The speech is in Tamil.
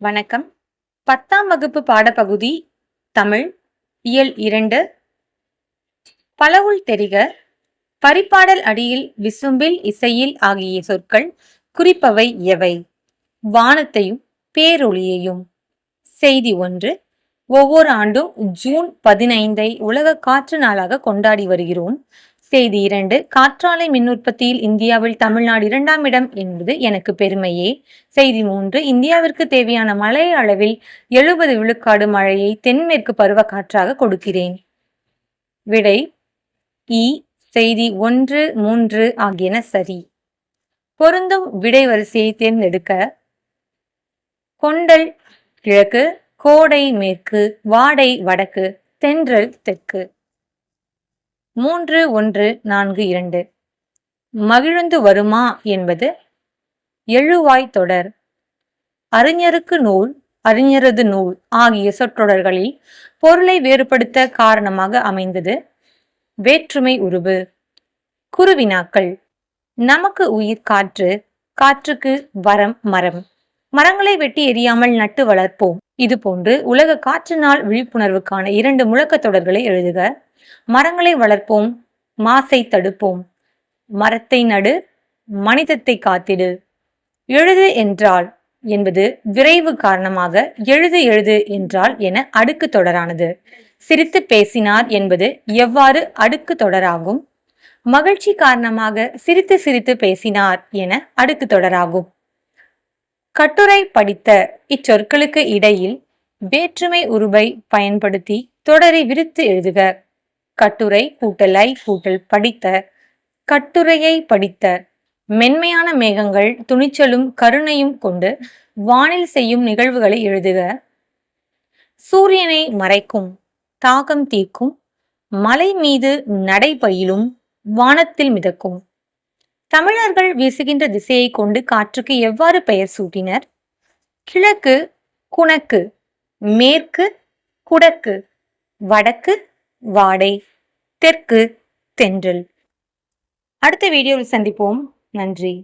வணக்கம். பத்தாம் வகுப்பு பாடப்பகுதி தமிழ் இயல் இரண்டு. பலவுள் தெரிக. பரிபாடல் அடியில் விசும்பில் இசையில் ஆகிய சொற்கள் குறிப்பவை எவை? வானத்தையும் பேரொளியையும். செய்தி ஒன்று. ஒவ்வொரு ஆண்டும் ஜூன் பதினைந்தை உலக காற்று நாளாக கொண்டாடி வருகிறோம். செய்தி இரண்டு காற்றாலை மின் உற்பத்தியில் இந்தியாவில் தமிழ்நாடு இரண்டாம் இடம் என்பது எனக்கு பெருமையே. செய்தி மூன்று இந்தியாவிற்கு தேவையான மழை அளவில் எழுபது விழுக்காடு மழையை தென்மேற்கு பருவ காற்றாக கொடுக்கிறேன். விடை இ செய்தி ஒன்று மூன்று ஆகியன சரி. பொருந்தும் விடை வரிசையை தேர்ந்தெடுக்க கொண்டல் கிழக்கு கோடை மேற்கு வாடை வடக்கு தென்றல் தெற்கு. மூன்று ஒன்று நான்கு இரண்டு. மகிழ்ந்து வருமா என்பது எழுவாய் தொடர். அறிஞருக்கு நூல் அறிஞரது நூல் ஆகிய சொற்றொடர்களில் பொருளை வேறுபடுத்த காரணமாக அமைந்தது வேற்றுமை உருவு குருவினாக்கள் நமக்கு உயிர் காற்று காற்றுக்கு வரம் மரம். மரங்களை வெட்டி எரியாமல் நட்டு வளர்ப்போம். இதுபோன்று உலக காற்று நாள் விழிப்புணர்வுக்கான இரண்டு முழக்க தொடர்களை எழுதுக. மரங்களை வளர்ப்போம் மாசை தடுப்போம். மரத்தை நடு மனிதத்தை காத்திடு. எழுது என்றால் என்பது விரைவு காரணமாக எழுது எழுது என்றால் என அடுக்கு தொடரானது. சிரித்து பேசினார் என்பது எவ்வாறு அடுக்கு தொடராகும்? மகிழ்ச்சி காரணமாக சிரித்து சிரித்து பேசினார் என அடுக்கு தொடராகும். கட்டுரை படித்த இச்சொற்களுக்கு இடையில் வேற்றுமை உருவை பயன்படுத்தி தொடரை விரித்து எழுதுக. கட்டுரை கூட்டலை கூட்டல் படித்த கட்டுரையை படித்த மென்மையான மேகங்கள் துணிச்சலும் கருணையும் கொண்டு வானில் செய்யும் நிகழ்வுகளை எழுதுக. சூரியனை மறைக்கும் தாகம் தீர்க்கும் மலை மீது நடைபயிலும் வானத்தில் மிதக்கும் தமிழர்கள் வீசுகின்ற திசையை கொண்டு காற்றுக்கு எவ்வாறு பெயர் சூட்டினர்? கிழக்கு குணக்கு மேற்கு குடக்கு வடக்கு வாடை தெற்கு தென்றல். அடுத்த வீடியோவில் சந்திப்போம். நன்றி.